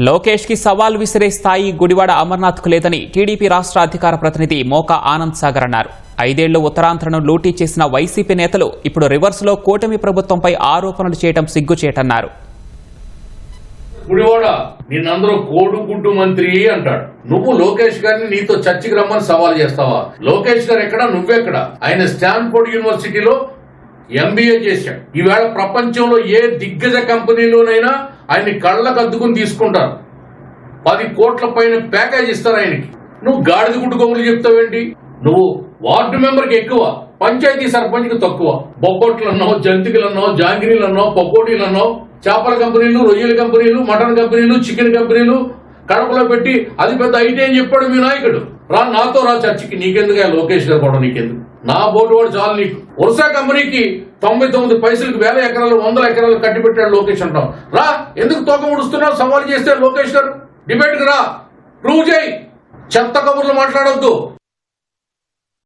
లోకేష్కి సవాల్ విసిరే స్థాయి గుడివాడ అమర్నాథ్కు లేదని టీడీపీ రాష్ట్ర అధికార ప్రతినిధి మోకా ఆనంద్ సాగర్ అన్నారు. ఐదేళ్ళు ఉత్తరాంధ్రను లూటీ చేసిన వైసీపీ నేతలు ఇప్పుడు రివర్స్లో కూటమి ప్రభుత్వంపై ఆరోపణలు చేయడం సిగ్గుచేటన్నారు. గుడివాడ నిన్నందరూ కోడుగుడ్డు మంత్రి అంటాడు. నువ్వు లోకేష్ గారిని నీతో చర్చికి రమ్మని సవాల్ చేస్తావా? లోకేష్ గారు ఎక్కడ? నువ్వెక్కడ? ఆయన స్టాన్ఫోర్డ్ యూనివర్సిటీలో ఎంబీఏ చేశాడు. ఈవేళ ప్రపంచంలో ఏ దిగ్గజ కంపెనీలోనైనా ఆయన్ని కళ్ళకు అద్దుకుని తీసుకుంటారు. పది కోట్ల పైన ప్యాకేజ్ ఇస్తారు ఆయనకి. నువ్వు గాడిద గుడ్డు చెప్తావేంటి? నువ్వు వార్డు మెంబర్కి ఎక్కువ పంచాయతీ సర్పంచ్కి తక్కువ. బొబ్బట్లు అన్నో జంతికలు అన్నావు జాంగిరీలు చేపల కంపెనీలు రొయ్యల కంపెనీలు మటన్ కంపెనీలు చికెన్ కంపెనీలు కడపలో పెట్టి అది పెద్ద ఐటీ అని చెప్పాడు మీ నాయకుడు. రా నాతో రా చర్చికి. నీకెందుకు లోకేష్ గారు కూడా నీకెందుకు? నా బోటు వాడు చాలు నీకు. వరుస కంపెనీకి తొంభై తొమ్మిది పైసలకు వేల ఎకరాలు వందల ఎకరాలు కట్టి పెట్టాడు లోకేష్ అంటాం. రా ఎందుకు తోక ముడుస్తున్నావు సవాల్ చేస్తే లోకేష్ గారు? డిబేట్కి రా. ప్రూవ్ చేయి. చెత్త కబుర్లు మాట్లాడొద్దు.